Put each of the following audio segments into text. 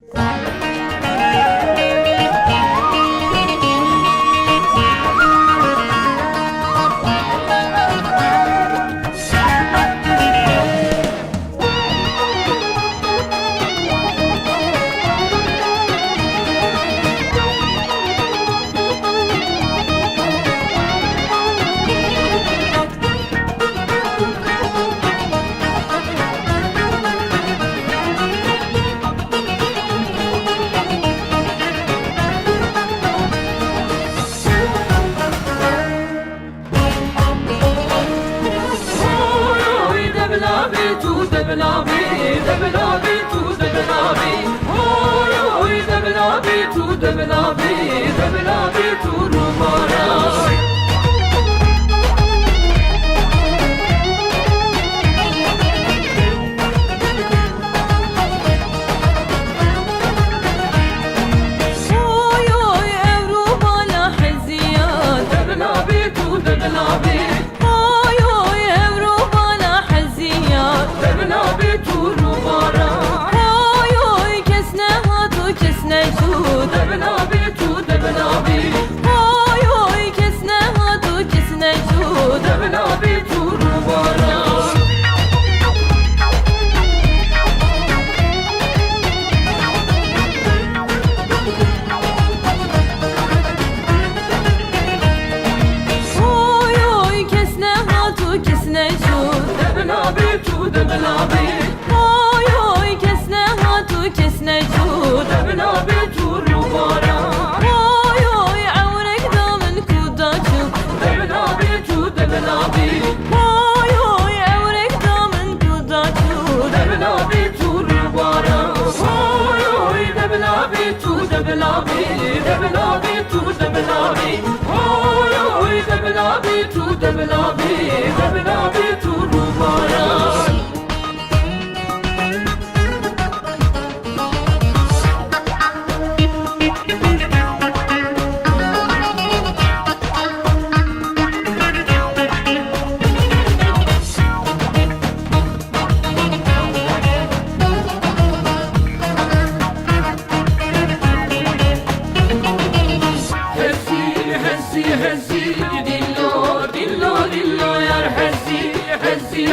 Bye. zebnabi, zebnabi, tu zebnabi, oy oy zebnabi, tu zebnabi, zebnabi. Never love me, never love to the Melabi, the Melabi to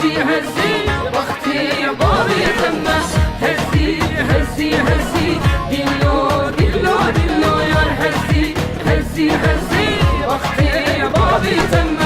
هزي هزي بابي هزي بابي